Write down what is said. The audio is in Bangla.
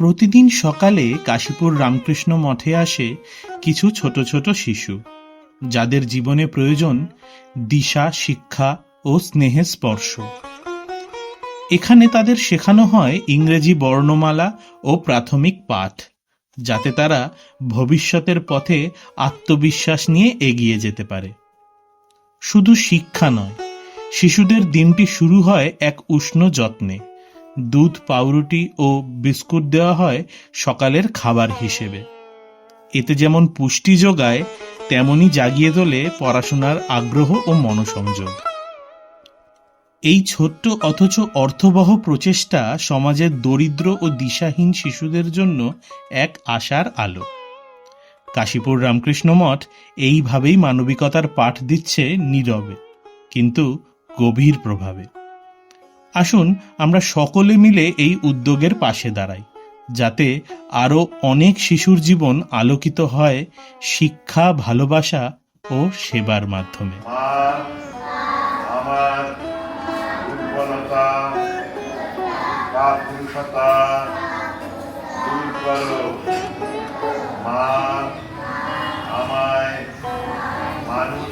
প্রতিদিন সকালে কাশীপুর রামকৃষ্ণ মঠে আসে কিছু ছোট ছোট শিশু। যাদের জীবনে প্রয়োজন দিশা, শিক্ষা ও স্নেহের স্পর্শ। এখানে তাদের শেখানো হয় ইংরেজি বর্ণমালা ও প্রাথমিক পাঠ, যাতে তারা ভবিষ্যতের পথে আত্মবিশ্বাস নিয়ে এগিয়ে যেতে পারে। শুধু শিক্ষা নয়, শিশুদের দিনটি শুরু হয় এক উষ্ণ যত্নে। দুধ, পাউরুটি ও বিস্কুট দেওয়া হয় সকালের খাবার হিসেবে। এতে যেমন পুষ্টি যোগায়, তেমনি জাগিয়ে তোলে পড়াশোনার আগ্রহ ও মনোসংযোগ। এই ছোট্ট অথচ অর্থবহ প্রচেষ্টা সমাজের দরিদ্র ও দিশাহীন শিশুদের জন্য এক আশার আলো। কাশীপুর রামকৃষ্ণ মঠ এইভাবেই মানবিকতার পাঠ দিচ্ছে নীরবে, কিন্তু গভীর প্রভাবে। আসুন আমরা সকলে মিলে এই উদ্যোগের পাশে দাঁড়াই, যাতে আরও অনেক শিশুর জীবন আলোকিত হয় শিক্ষা, ভালোবাসা ও সেবার মাধ্যমে। মানুষ